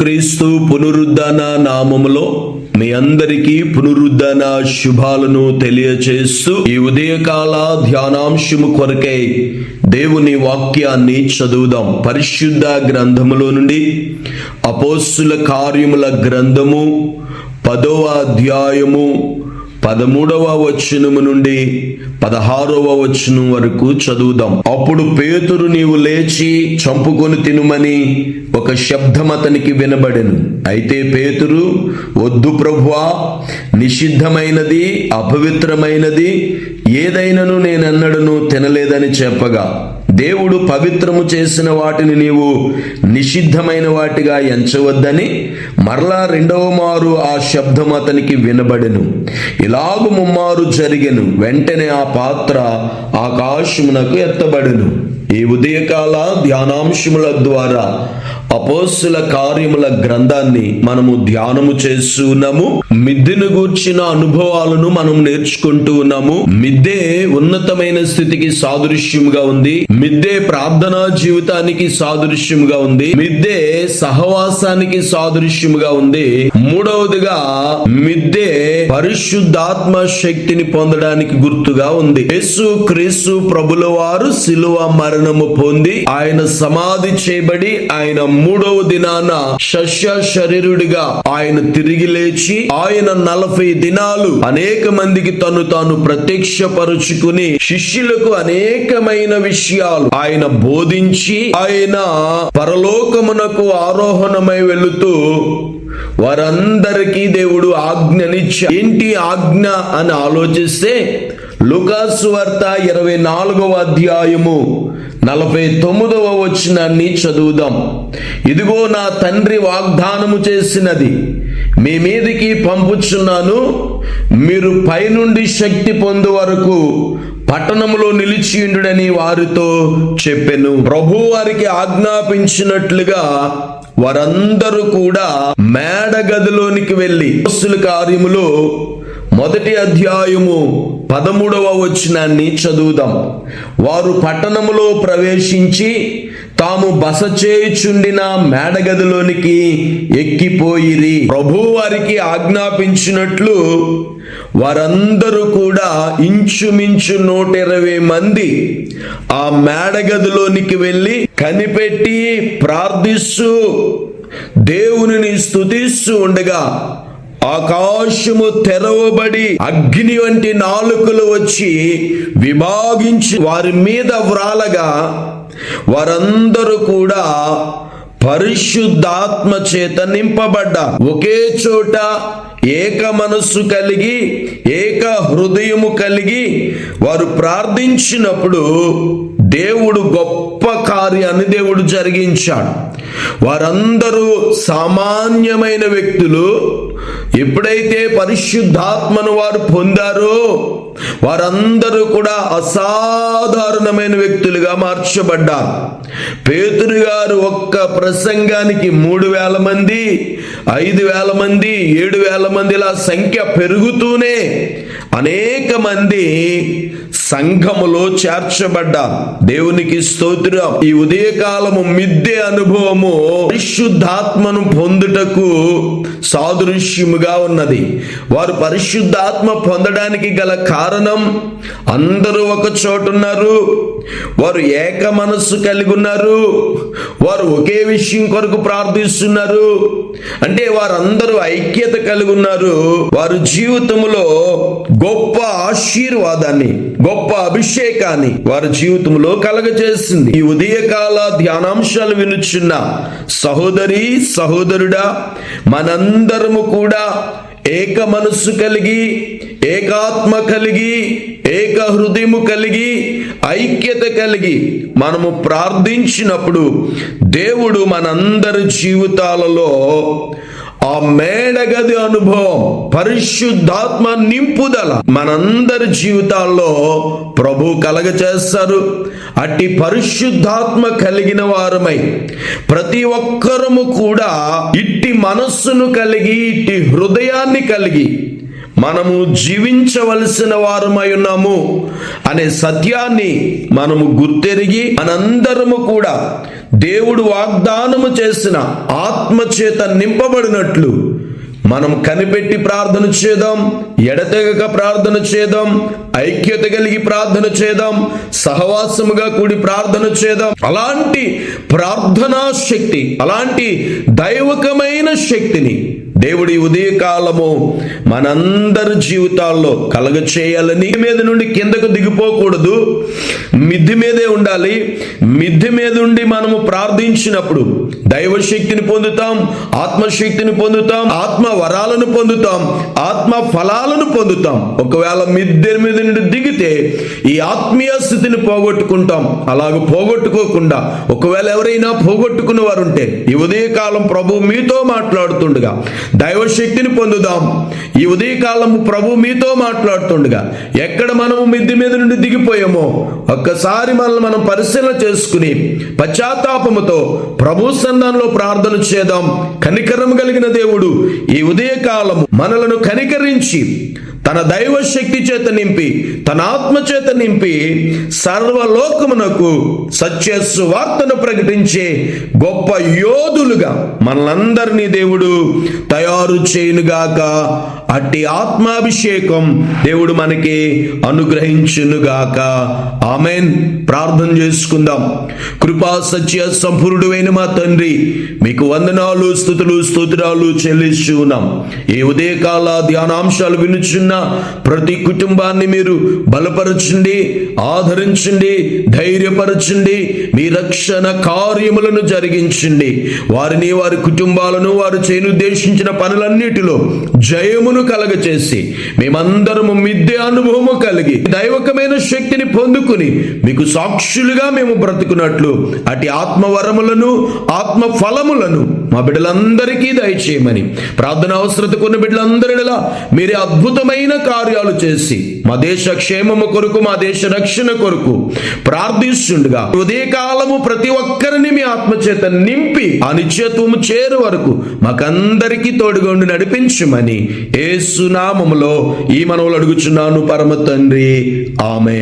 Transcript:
క్రీస్తు పునరుద్ధరణ నామములో మీ అందరికీ పునరుద్ధరణ శుభాలను తెలియచేస్తూ ఈ ఉదయకాల ధ్యానాంశము కొరకై దేవుని వాక్యాన్ని చదువుదాం. పరిశుద్ధ గ్రంథములో నుండి అపోస్సుల కార్యముల గ్రంథము పదవ అధ్యాయము పదమూడవ వచనము నుండి పదహారవ వచనం వరకు చదువుదాం. అప్పుడు పేతురు నీవు లేచి చంపుకొని తినుమని ఒక శబ్దం అతనికి వినబడెను. అయితే పేతురు వద్దు ప్రభువా నిషిద్ధమైనది అపవిత్రమైనది ఏదైనను నేనన్నడను తినలేదని చెప్పగా దేవుడు పవిత్రము చేసిన వాటిని నీవు నిషిద్ధమైన వాటిగా ఎంచవద్దని మరలా రెండవ మారు ఆ శబ్దం అతనికి వినబడెను. ఇలాగు ముమ్మారు జరిగెను. వెంటనే ఆ పాత్ర ఆకాశమునకు ఎత్తబడెను. ఈ ఉదయకాల ధ్యానాంశముల ద్వారా అపోస్తుల కార్యముల గ్రంథాన్ని మనము ధ్యానము చేస్తున్నాము మిద్దెను గూర్చిన అనుభవాలను మనం నేర్చుకుంటూ ఉన్నాము. మిద్దే ఉన్నతమైన స్థితికి సాదృశ్యంగా ఉంది. మిద్దే ప్రార్థనా జీవితానికి సాదృశ్యంగా ఉంది. మిద్దే సహవాసానికి సాదృశ్యంగా ఉంది. మూడవదిగా మిద్దే పరిశుద్ధాత్మ శక్తిని పొందడానికి గుర్తుగా ఉంది. యేసు క్రీస్తు ప్రభుల వారు శిలువ మరణము పొంది ఆయన సమాధి చేయబడి ఆయన మూడవ దినాన శస్య శరీరుడిగా ఆయన తిరిగి లేచి ఆయన నలభై దినాలు అనేక మందికి తను తాను ప్రత్యక్షపరుచుకుని శిష్యులకు అనేకమైన విషయాలు ఆయన బోధించి ఆయన పరలోకమునకు ఆరోహణమై వెళుతూ వారందరికీ దేవుడు ఆజ్ఞనిచ్చా ఏంటి ఆజ్ఞ అని ఆలోచిస్తే లుకాసు వార్త ఇరవై నాలుగవ అధ్యాయము నలభై తొమ్మిదవ వచనాన్ని చదువుదాం. ఇదిగో నా తండ్రి వాగ్దానము చేసినది మీ మీదికి పంపుచున్నాను మీరు పైనుండి శక్తి పొందు వరకు పట్టణంలో నిలిచియుండుడని వారితో చెప్పెను. ప్రభు వారికి ఆజ్ఞాపించినట్లుగా వారందరూ కూడా మేడ గదిలోనికి వెళ్ళి అపోస్తుల కార్యములో మొదటి అధ్యాయము పదమూడవ వచనాన్ని చదువుదాం. వారు పట్టణములో ప్రవేశించి తాము బస చేయుచుండిన మేడగదిలోనికి ఎక్కిపోయిరి. ప్రభు వారికి ఆజ్ఞాపించినట్లు వారందరూ కూడా ఇంచుమించు నూట ఇరవై మంది ఆ మేడగదిలోనికి వెళ్ళి కనిపెట్టి ప్రార్థిస్తూ దేవునిని స్థుతిస్తూ ఉండగా ఆకాశము తెరవబడి అగ్ని వంటి నాలుకలు వచ్చి విభాగించి వారి మీద వ్రాలగా వారందరూ కూడా పరిశుద్ధాత్మ చేత నింపబడ్డ ఒకే చోట ఏక మనస్సు కలిగి ఏక హృదయము కలిగి వారు ప్రార్థించినప్పుడు దేవుడు గొప్ప కార్యాన్ని దేవుడు జరిగించాడు. వారందరూ సామాన్యమైన వ్యక్తులు ఎప్పుడైతే పరిశుద్ధాత్మను వారు పొందారో వారందరూ కూడా అసాధారణమైన వ్యక్తులుగా మార్చబడ్డారు. పేతురు గారు ఒక్క ప్రసంగానికి మూడు వేల మంది ఐదు వేల మంది ఏడు వేల మందిల సంఖ్య పెరుగుతూనే అనేక మంది సంఘములో చేర్చబడ్డారు దేవునికి స్తోత్రం. ఈ ఉదయకాలము మిద్దె అనుభవము పరిశుద్ధాత్మను పొందుటకు సాదృశ్యముగా ఉన్నది. వారు పరిశుద్ధాత్మ పొందడానికి గల కారణం అందరూ ఒక చోటున్నారు వారు ఏక మనస్సు కలిగి ఉన్నారు. వారు ఒకే విషయం కొరకు ప్రార్థిస్తున్నారు. అంటే వారందరూ ఐక్యత కలిగి ఉన్నారు. వారు జీవితంలో గొప్ప ఆశీర్వాదాన్ని గొప్ప అభిషేకాన్ని వారి జీవితంలో కలగజేసింది. ఈ ఉదయకాల ధ్యానాంశాలు వినుచున్న సహోదరి సహోదరుడా మనందరము కూడా ఏక మనస్సు కలిగి ఏకాత్మ కలిగి ఏక హృదయము కలిగి ఐక్యత కలిగి మనము ప్రార్థించినప్పుడు దేవుడు మనందరి జీవితాలలో ఆ మేడగది అనుభవం పరిశుద్ధాత్మ నింపుదల మనందరి జీవితాల్లో ప్రభు కలగ చేస్తారు అట్టి పరిశుద్ధాత్మ కలిగిన వారమై ప్రతి ఒక్కరము కూడా ఇట్టి మనస్సును కలిగి ఇట్టి హృదయాన్ని కలిగి మనము జీవించవలసిన వారమై ఉన్నాము అనే సత్యాన్ని మనము గుర్తెరిగి మనందరము కూడా దేవుడు వాగ్దానము చేసిన ఆత్మచేత నింపబడినట్లు మనం కనిపెట్టి ప్రార్థన చేద్దాం ఎడతెగక ప్రార్థన చేద్దాం ఐక్యత కలిగి ప్రార్థన చేద్దాం సహవాసముగా కూడి ప్రార్థన చేద్దాం. అలాంటి ప్రార్థనా శక్తి అలాంటి దైవకమైన శక్తిని దేవుడి ఉదయకాలము మనందరి జీవితాల్లో కలగ చేయాలని మీద నుండి కిందకు దిగిపోకూడదు. మిద్ది మీదే ఉండాలి. మిద్ది మీద ఉండి మనము ప్రార్థించినప్పుడు దైవ శక్తిని పొందుతాం ఆత్మశక్తిని పొందుతాం ఆత్మ వరాలను పొందుతాం ఆత్మ ఫలాలను పొందుతాం. ఒకవేళ మిద్దె మీద నుండి దిగితే ఈ ఆత్మీయ స్థితిని పోగొట్టుకుంటాం. అలాగ పోగొట్టుకోకుండా ఒకవేళ ఎవరైనా పోగొట్టుకున్న వారు ఉంటే ఈ ఉదయకాలం ప్రభు మీతో మాట్లాడుతుండగా దైవ శక్తిని పొందుదాం. ఈ ఉదయకాలము ప్రభు మీతో మాట్లాడుతుండగా ఎక్కడ మనము మిద్ది మీద నుండి దిగిపోయామో ఒక్కసారి మనల్ని మనం పరిశీలన చేసుకుని పశ్చాత్తాపముతో ప్రభు సంధానంలో ప్రార్థన చేద్దాం. కనికరం కలిగిన దేవుడు ఈ ఉదయకాలము మనలను కనికరించి తన దైవ శక్తి చేత నింపి తన ఆత్మ చేత నింపి సర్వలోకమునకు సత్య సువార్తను ప్రకటించే గొప్ప యోధులుగా మనలందరినీ దేవుడు తయారు చేయునుగాక. అట్టి ఆత్మాభిషేకం దేవుడు మనకి అనుగ్రహించునుగాక. ఆమెన్. ప్రార్థన చేసుకుందాం. కృపా సత్య సంపూర్ణుడైన మా తండ్రి మీకు వందనాలు స్థుతులు స్తోత్రాలు చెల్లిస్తూ ఉన్నాం. ఈ ఉదయకాల ధ్యానాంశాలు వినుచున్న. ప్రతి కుటుంబాన్ని మీరు బలపరచండి ఆదరించండి ధైర్యపరచండి మీ రక్షణ కార్యములను జరిగించండి. వారిని వారి కుటుంబాలను వారు చేయనుద్దేశించిన పనులన్నిటిలో జయమును కలగచేసి మేమందరము మిద్దె అనుభవము కలిగి దైవకమైన శక్తిని పొందుకుని మీకు సాక్షులుగా మేము బ్రతుకున్నట్లు అటు ఆత్మవరములను ఆత్మ ఫలములను మా బిడ్డలందరికీ దయచేయమని ప్రార్థన అవసరత కొన్ని బిడ్డలందరిలా మీరే అద్భుతమైన కార్యాలు చేసి మా దేశ క్షేమము కొరకు మా దేశ రక్షణ కొరకు ప్రార్థిస్తుండగా హృదయకాలము ప్రతి ఒక్కరిని మీ ఆత్మచేత నింపి ఆ నిత్యత్వము చేరు వరకు మాకందరికీ తోడుగా ఉండి నడిపించమని ఏసునామములో ఈ మనవులు అడుగుచున్నాను పరమ తండ్రి. ఆమె